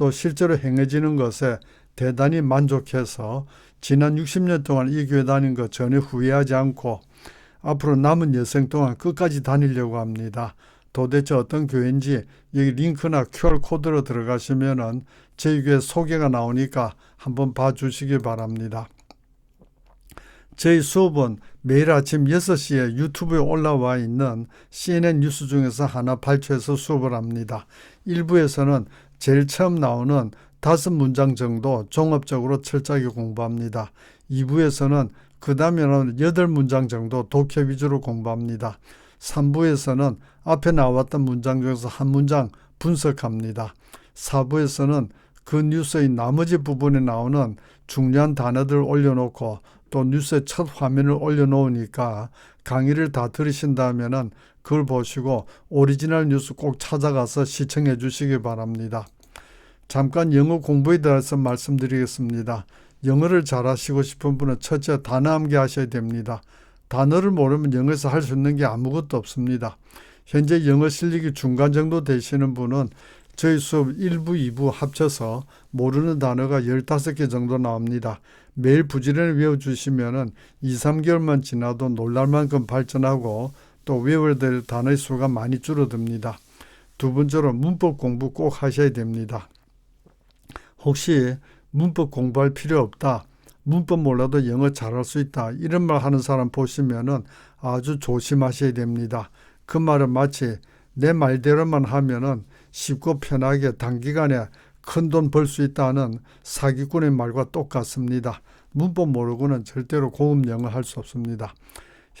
또 실제로 행해지는 것에 대단히 만족해서 지난 60년 동안 이 교회 다닌 거 전혀 후회하지 않고 앞으로 남은 여생 동안 끝까지 다니려고 합니다. 도대체 어떤 교회인지 여기 링크나 QR코드로 들어가시면은 저희 교회 소개가 나오니까 한번 봐주시기 바랍니다. 저희 수업은 매일 아침 6시에 유튜브에 올라와 있는 CNN 뉴스 중에서 하나 발췌해서 수업을 합니다. 일부에서는 제일 처음 나오는 다섯 문장 정도 종합적으로 철저하게 공부합니다. 2부에서는 그 다음에는 여덟 문장 정도 독해 위주로 공부합니다. 3부에서는 앞에 나왔던 문장 중에서 한 문장 분석합니다. 4부에서는 그 뉴스의 나머지 부분에 나오는 중요한 단어들을 올려놓고 또 뉴스의 첫 화면을 올려놓으니까 강의를 다 들으신다면은 그걸 보시고 오리지널 뉴스 꼭 찾아가서 시청해 주시기 바랍니다. 잠깐 영어 공부에 대해서 말씀드리겠습니다. 영어를 잘하시고 싶은 분은 첫째 단어 암기 하셔야 됩니다. 단어를 모르면 영어에서 할 수 있는 게 아무것도 없습니다. 현재 영어 실력이 중간 정도 되시는 분은 저희 수업 1부, 2부 합쳐서 모르는 단어가 15개 정도 나옵니다. 매일 부지런히 외워주시면은 2, 3개월만 지나도 놀랄 만큼 발전하고 또 외워야 될 단어의 수가 많이 줄어듭니다. 두 번째로 문법 공부 꼭 하셔야 됩니다. 혹시 문법 공부할 필요 없다. 문법 몰라도 영어 잘할 수 있다. 이런 말 하는 사람 보시면은 아주 조심하셔야 됩니다. 그 말은 마치 내 말대로만 하면은 쉽고 편하게 단기간에 큰 돈 벌 수 있다는 사기꾼의 말과 똑같습니다. 문법 모르고는 절대로 고급 영어 할 수 없습니다.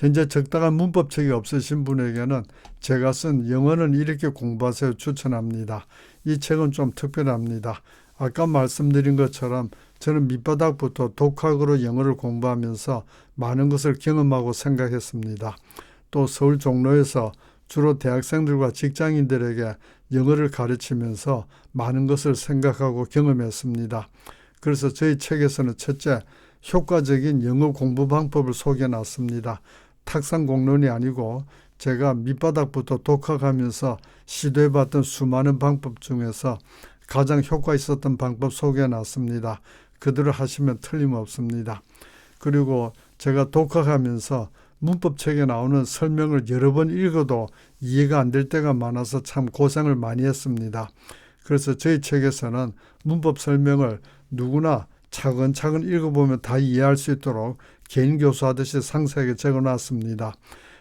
현재 적당한 문법책이 없으신 분에게는 제가 쓴 영어는 이렇게 공부하세요 추천합니다. 이 책은 좀 특별합니다. 아까 말씀드린 것처럼 저는 밑바닥부터 독학으로 영어를 공부하면서 많은 것을 경험하고 생각했습니다. 또 서울 종로에서 주로 대학생들과 직장인들에게 영어를 가르치면서 많은 것을 생각하고 경험했습니다. 그래서 저희 책에서는 첫째, 효과적인 영어 공부 방법을 소개해 놨습니다. 탁상 공론이 아니고 제가 밑바닥부터 독학하면서 시도해 봤던 수많은 방법 중에서 가장 효과 있었던 방법 소개해 놨습니다. 그대로 하시면 틀림없습니다. 그리고 제가 독학하면서 문법책에 나오는 설명을 여러 번 읽어도 이해가 안 될 때가 많아서 참 고생을 많이 했습니다. 그래서 저희 책에서는 문법 설명을 누구나 차근차근 읽어보면 다 이해할 수 있도록 개인 교수하듯이 상세하게 적어놨습니다.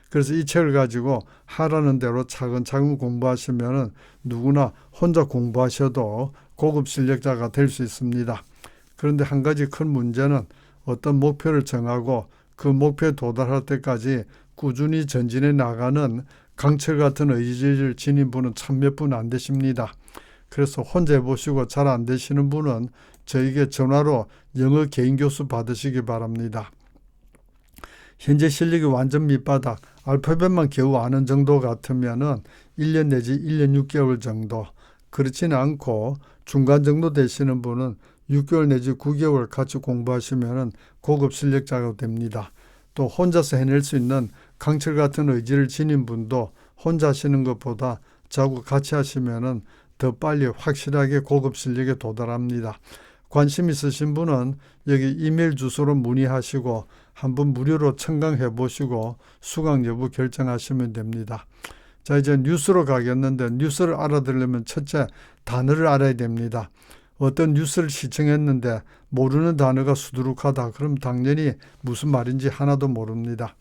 그래서 이 책을 가지고 하라는 대로 차근차근 공부하시면 누구나 혼자 공부하셔도 고급 실력자가 될 수 있습니다. 그런데 한 가지 큰 문제는 어떤 목표를 정하고 그 목표에 도달할 때까지 꾸준히 전진해 나가는 강철 같은 의지를 지닌 분은 참 몇 분 안 되십니다. 그래서 혼자 해보시고 잘 안 되시는 분은 저에게 전화로 영어 개인 교수 받으시기 바랍니다. 현재 실력이 완전 밑바닥, 알파벳만 겨우 아는 정도 같으면은 1년 내지 1년 6개월 정도, 그렇지는 않고 중간 정도 되시는 분은 6개월 내지 9개월 같이 공부하시면 고급 실력자가 됩니다. 또 혼자서 해낼 수 있는 강철 같은 의지를 지닌 분도 혼자 하시는 것보다 저하고 같이 하시면 더 빨리 확실하게 고급 실력에 도달합니다. 관심 있으신 분은 여기 이메일 주소로 문의하시고 한번 무료로 청강해 보시고 수강 여부 결정하시면 됩니다. 자 이제 뉴스로 가겠는데 뉴스를 알아들으려면 첫째 단어를 알아야 됩니다. 어떤 뉴스를 시청했는데 모르는 단어가 수두룩하다. 그럼 당연히 무슨 말인지 하나도 모릅니다.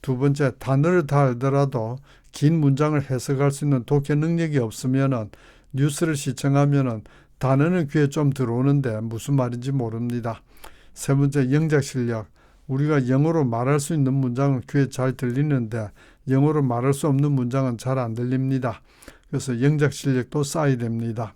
두 번째 단어를 다 알더라도 긴 문장을 해석할 수 있는 독해 능력이 없으면은 뉴스를 시청하면은 단어는 귀에 좀 들어오는데 무슨 말인지 모릅니다. 세 번째 영작 실력. 우리가 영어로 말할 수 있는 문장은 귀에 잘 들리는데 영어로 말할 수 없는 문장은 잘 안 들립니다. 그래서 영작 실력도 쌓아야 됩니다.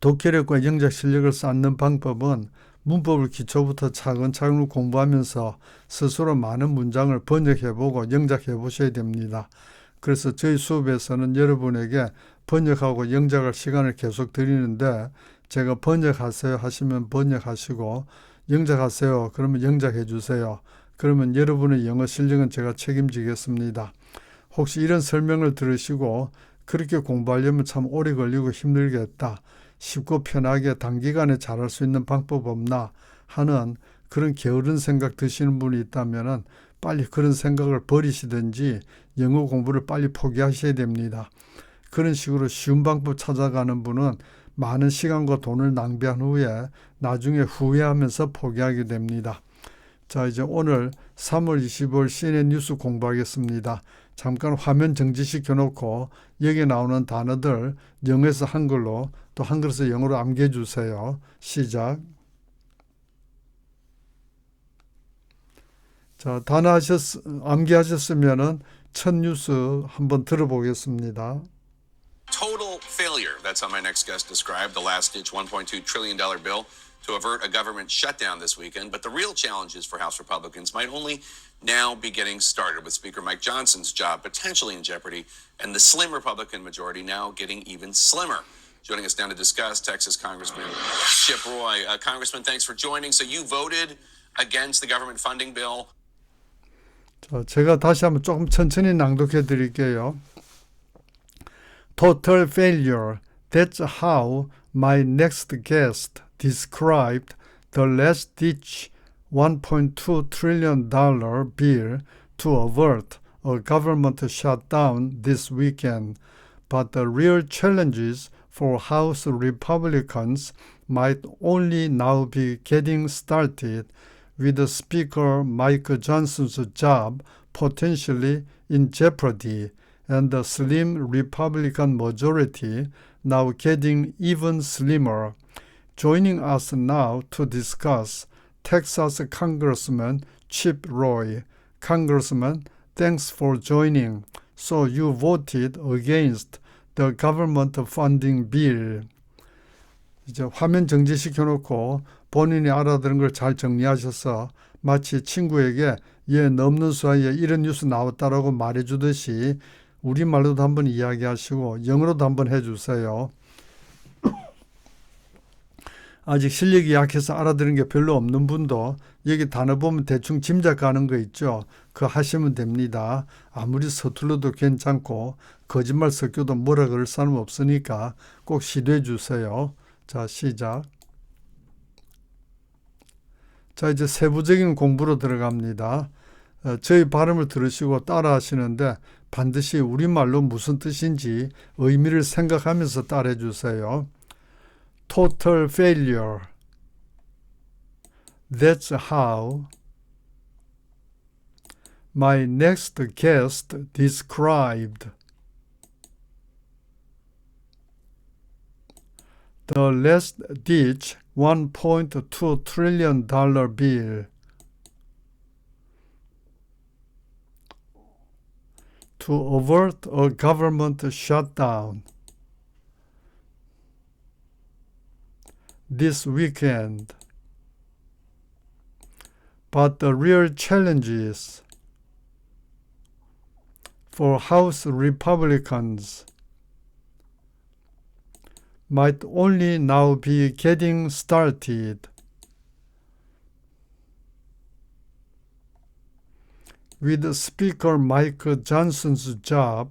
독해력과 영작 실력을 쌓는 방법은 문법을 기초부터 차근차근 공부하면서 스스로 많은 문장을 번역해보고 영작해 보셔야 됩니다. 그래서 저희 수업에서는 여러분에게 번역하고 영작할 시간을 계속 드리는데 제가 번역하세요 하시면 번역하시고 영작하세요 그러면 영작해 주세요. 그러면 여러분의 영어 실력은 제가 책임지겠습니다. 혹시 이런 설명을 들으시고 그렇게 공부하려면 참 오래 걸리고 힘들겠다. 쉽고 편하게 단기간에 잘할 수 있는 방법 없나 하는 그런 게으른 생각 드시는 분이 있다면 빨리 그런 생각을 버리시든지 영어 공부를 빨리 포기하셔야 됩니다. 그런 식으로 쉬운 방법 찾아가는 분은 많은 시간과 돈을 낭비한 후에 나중에 후회하면서 포기하게 됩니다. 자, 이제 오늘 3월 25일 CNN 뉴스 공부하겠습니다. 잠깐 화면 정지시켜 놓고 여기 나오는 단어들 영어에서 한글로 또 한글에서 영어로 암기해 주세요. 시작. 자, 단어 하셨, 암기하셨으면은 첫 뉴스 한번 들어보겠습니다. total failure. That's how my next guest described the last ditch $1.2 trillion bill to avert a government shutdown this weekend. But the real challenges for House Republicans might only now be getting started, with Speaker Mike Johnson's job potentially in jeopardy and the slim Republican majority now getting even slimmer. Joining us now to discuss, Texas Congressman Chip Roy. Uh, Congressman, thanks for joining. So you voted against the government funding bill. 자, 제가 다시 한번 조금 천천히 낭독해 드릴게요. Total failure. That's how my next guest described the last ditch $1.2 trillion bill to avert a government shutdown this weekend. But the real challenges for House Republicans might only now be getting started with Speaker Mike Johnson's job potentially in jeopardy and the slim Republican majority now getting even slimmer. Joining us now to discuss Texas Congressman Chip Roy. Congressman, thanks for joining. So you voted against the government funding bill. 이제 화면 정지시켜 놓고 본인이 알아들은 걸 잘 정리하셔서 마치 친구에게 얘 넘는 사이에 이런 뉴스 나왔다라고 말해주듯이 우리말로도 한번 이야기하시고 영어로도 한번 해주세요. 아직 실력이 약해서 알아들은 게 별로 없는 분도 여기 단어 보면 대충 짐작 가는 거 있죠. 그거 하시면 됩니다. 아무리 서툴러도 괜찮고 거짓말 섞여도 뭐라 그럴 사람 없으니까 꼭 시도해 주세요. 자, 시작. 자, 이제 세부적인 공부로 들어갑니다. 어, 저희 발음을 들으시고 따라 하시는데 반드시 우리말로 무슨 뜻인지 의미를 생각하면서 따라해 주세요. Total failure. That's how my next guest described the last ditch $1.2 trillion bill to avert a government shutdown this weekend. But the real challenges for House Republicans might only now be getting started. With Speaker Mike Johnson's job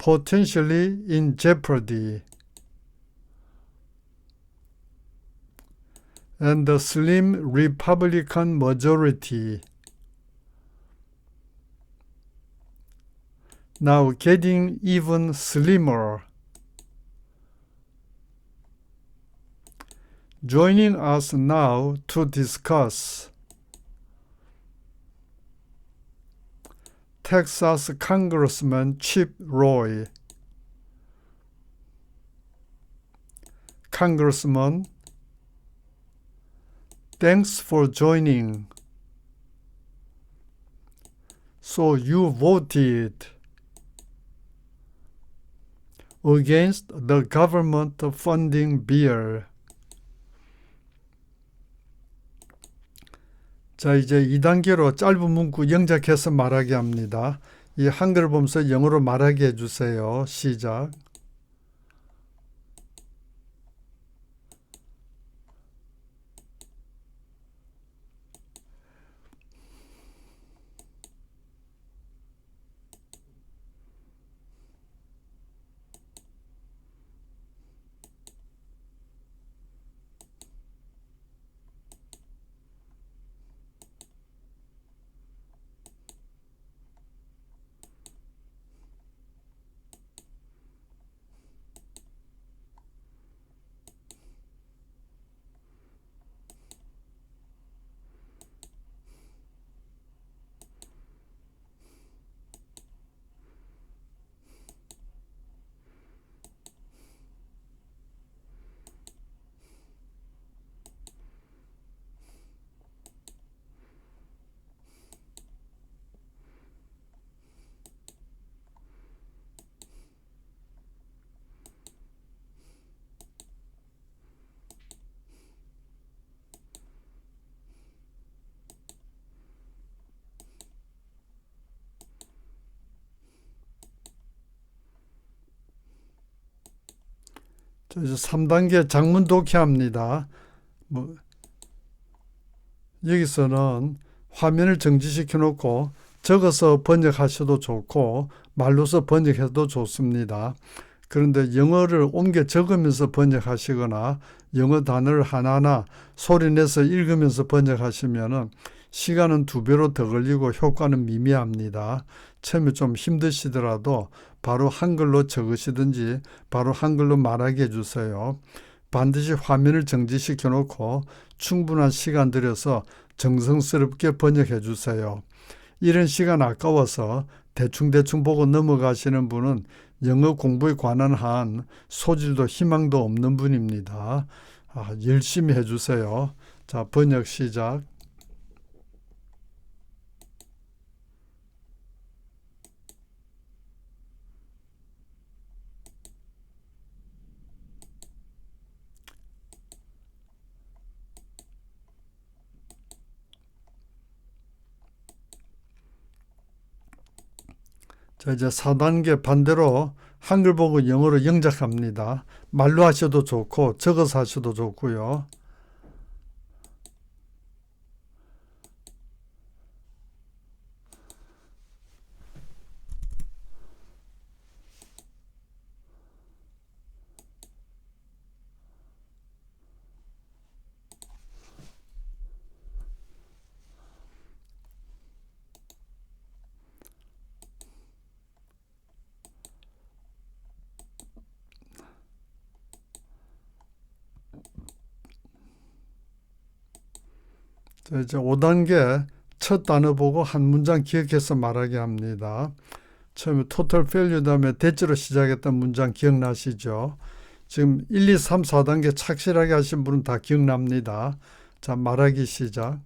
potentially in jeopardy, and the slim Republican majority now getting even slimmer. Joining us now to discuss Texas Congressman Chip Roy. Congressman, thanks for joining. So you voted against the government funding bill. 자, 이제 2단계로 짧은 문구 영작해서 말하게 합니다. 이 한글 보면서 영어로 말하게 해주세요. 시작. 자, 이제 3단계 장문 독해합니다. 뭐 여기서는 화면을 정지시켜 놓고 적어서 번역하셔도 좋고 말로서 번역해도 좋습니다. 그런데 영어를 옮겨 적으면서 번역하시거나 영어 단어를 하나하나 소리내서 읽으면서 번역하시면은 시간은 두 배로 더 걸리고 효과는 미미합니다. 처음에 좀 힘드시더라도 바로 한글로 적으시든지 바로 한글로 말하게 해주세요. 반드시 화면을 정지시켜 놓고 충분한 시간 들여서 정성스럽게 번역해 주세요. 이런 시간 아까워서 대충대충 보고 넘어가시는 분은 영어 공부에 관한 한 소질도 희망도 없는 분입니다. 아, 열심히 해주세요. 자, 번역 시작. 자, 이제 4단계 반대로 한글 보고 영어로 영작합니다. 말로 하셔도 좋고 적어서 하셔도 좋고요. 이제 5단계 첫 단어 보고 한 문장 기억해서 말하게 합니다. 처음에 total failure 다음에 대체로 시작했던 문장 기억나시죠? 지금 1, 2, 3, 4단계 착실하게 하신 분은 다 기억납니다. 자, 말하기 시작.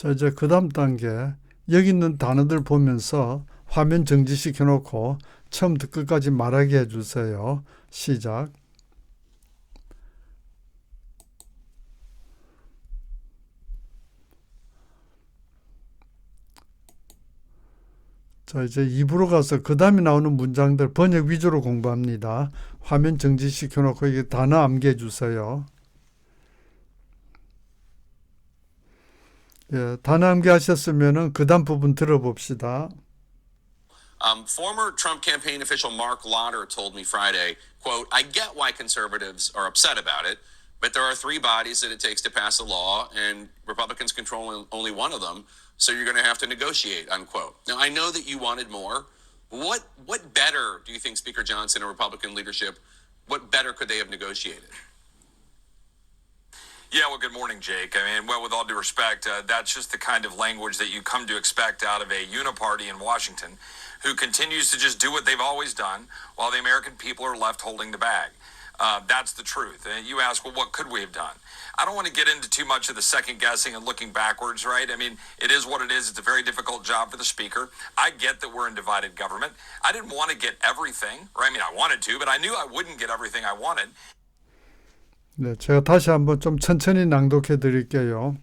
자, 이제 그 다음 단계. 여기 있는 단어들 보면서 화면 정지시켜 놓고 처음부터 끝까지 말하게 해주세요. 시작. 자, 이제 입으로 가서 그 다음에 나오는 문장들 번역 위주로 공부합니다. 화면 정지시켜 놓고 이게 단어 암기해 주세요. 예, 단어 암기하셨으면은 그 다음 부분 들어봅시다. Um, former Trump campaign official Mark Lauder told me Friday, quote, I get why conservatives are upset about it, but there are three bodies that it takes to pass a law, and Republicans control only one of them, so you're going to have to negotiate, unquote. Now, I know that you wanted more. What, what better do you think Speaker Johnson and Republican leadership, what better could they have negotiated? Yeah, well, good morning, Jake. I mean, well, with all due respect, uh, that's just the kind of language that you come to expect out of a uniparty in Washington who continues to just do what they've always done while the American people are left holding the bag. Uh, that's the truth. And you ask, well, what could we have done? I don't want to get into too much of the second guessing and looking backwards, right? I mean, it is what it is. It's a very difficult job for the speaker. I get that we're in divided government. I didn't want to get everything, or I mean, I wanted to, but I knew I wouldn't get everything I wanted. 네, 제가 다시 한번 좀 천천히 낭독해 드릴게요.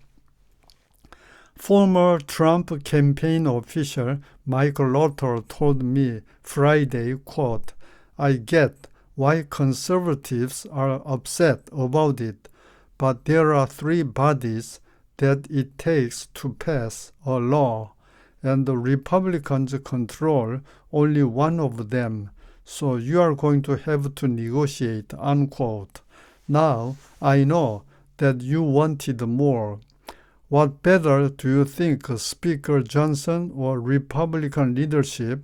Former Trump campaign official Michael Lotter told me Friday, quote, I get why conservatives are upset about it, but there are three bodies that it takes to pass a law, and the Republicans control only one of them, so you are going to have to negotiate, unquote. Now I know that you wanted more. What better do you think Speaker Johnson or Republican leadership?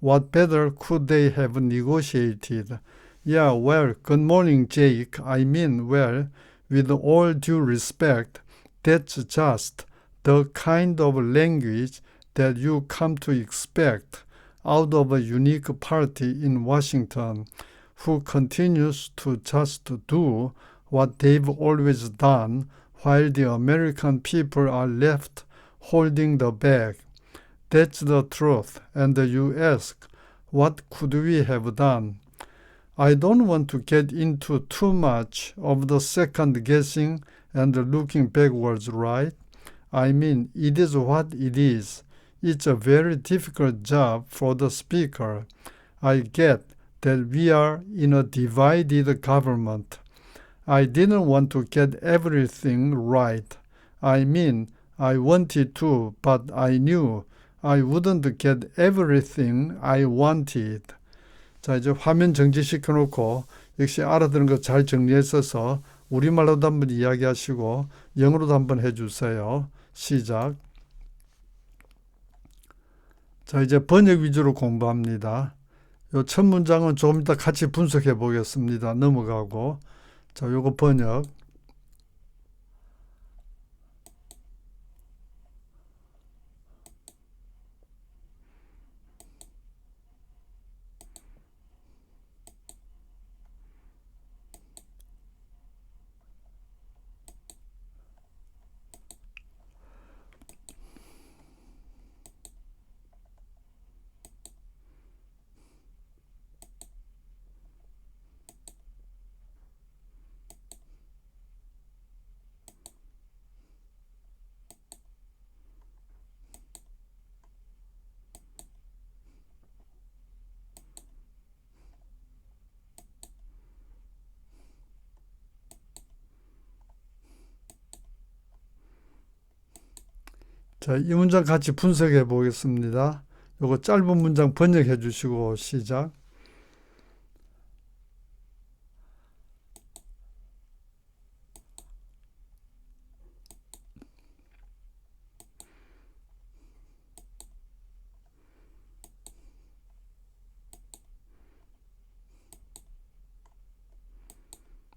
What better could they have negotiated? Yeah, well, good morning, Jake. I mean, well, with all due respect, that's just the kind of language that you come to expect out of a unique party in Washington who continues to just do what they've always done while the American people are left holding the bag. That's the truth. And you ask, what could we have done? I don't want to get into too much of the second guessing and looking backwards, right? I mean, it is what it is. It's a very difficult job for the speaker. I get that we are in a divided government. I didn't want to get everything right. I mean, I wanted to, but I knew I wouldn't get everything I wanted. 자, 이제 화면 정지시켜 놓고 역시 알아듣는 거 잘 정리했어서 우리말로도 한번 이야기하시고 영어로도 한번 해 주세요. 시작. 자, 이제 번역 위주로 공부합니다. 요 첫 문장은 조금 이따 같이 분석해 보겠습니다. 넘어가고. 자, 요거 번역. 자, 이 문장 같이 분석해 보겠습니다. 요거 짧은 문장 번역해 주시고 시작.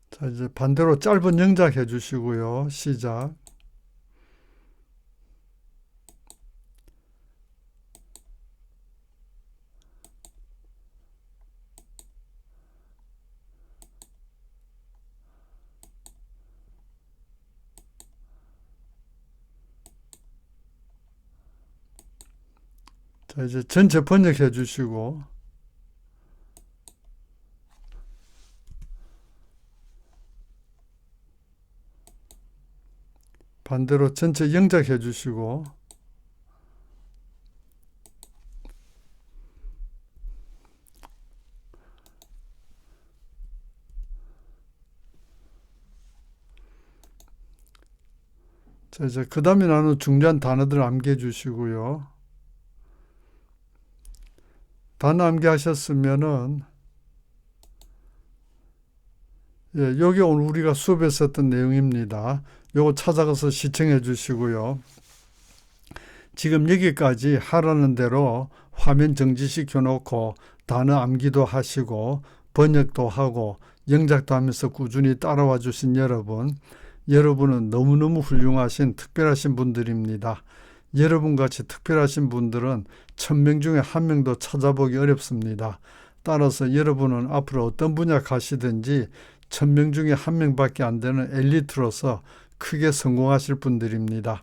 자, 이제 반대로 짧은 영작 해 주시고요. 시작. 자, 이제 전체 번역해 주시고 반대로 전체 영작해 주시고 자, 이제 그 다음에 나는 중요한 단어들 암기해 주시고요. 단어 암기하셨으면은 예, 여기 오늘 우리가 수업에 썼던 내용입니다. 요거 찾아가서 시청해 주시고요. 지금 여기까지 하라는 대로 화면 정지시켜 놓고 단어 암기도 하시고 번역도 하고 영작도 하면서 꾸준히 따라와 주신 여러분, 여러분은 너무너무 훌륭하신 특별하신 분들입니다. 여러분 같이 특별하신 분들은 천 명 중에 한 명도 찾아보기 어렵습니다. 따라서 여러분은 앞으로 어떤 분야 가시든지 천 명 중에 한 명밖에 안 되는 엘리트로서 크게 성공하실 분들입니다.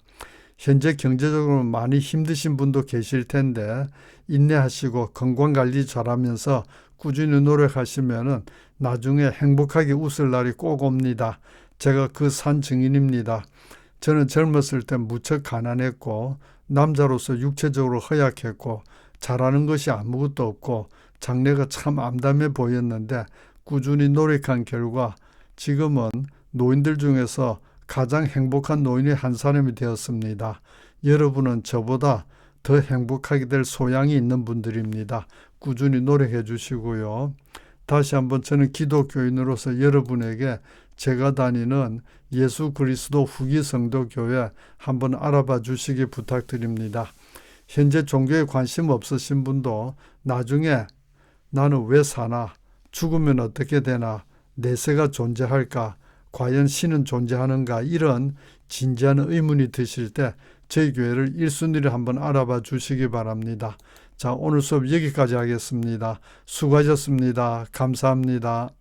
현재 경제적으로 많이 힘드신 분도 계실 텐데 인내하시고 건강 관리 잘하면서 꾸준히 노력하시면은 나중에 행복하게 웃을 날이 꼭 옵니다. 제가 그 산 증인입니다. 저는 젊었을 때 무척 가난했고 남자로서 육체적으로 허약했고 잘하는 것이 아무것도 없고 장래가 참 암담해 보였는데 꾸준히 노력한 결과 지금은 노인들 중에서 가장 행복한 노인의 한 사람이 되었습니다. 여러분은 저보다 더 행복하게 될 소양이 있는 분들입니다. 꾸준히 노력해 주시고요. 다시 한번 저는 기독교인으로서 여러분에게 제가 다니는 예수 그리스도 후기 성도 교회 한번 알아봐 주시기 부탁드립니다. 현재 종교에 관심 없으신 분도 나중에 나는 왜 사나? 죽으면 어떻게 되나? 내세가 존재할까? 과연 신은 존재하는가? 이런 진지한 의문이 드실 때 저희 교회를 1순위를 한번 알아봐 주시기 바랍니다. 자, 오늘 수업 여기까지 하겠습니다. 수고하셨습니다. 감사합니다.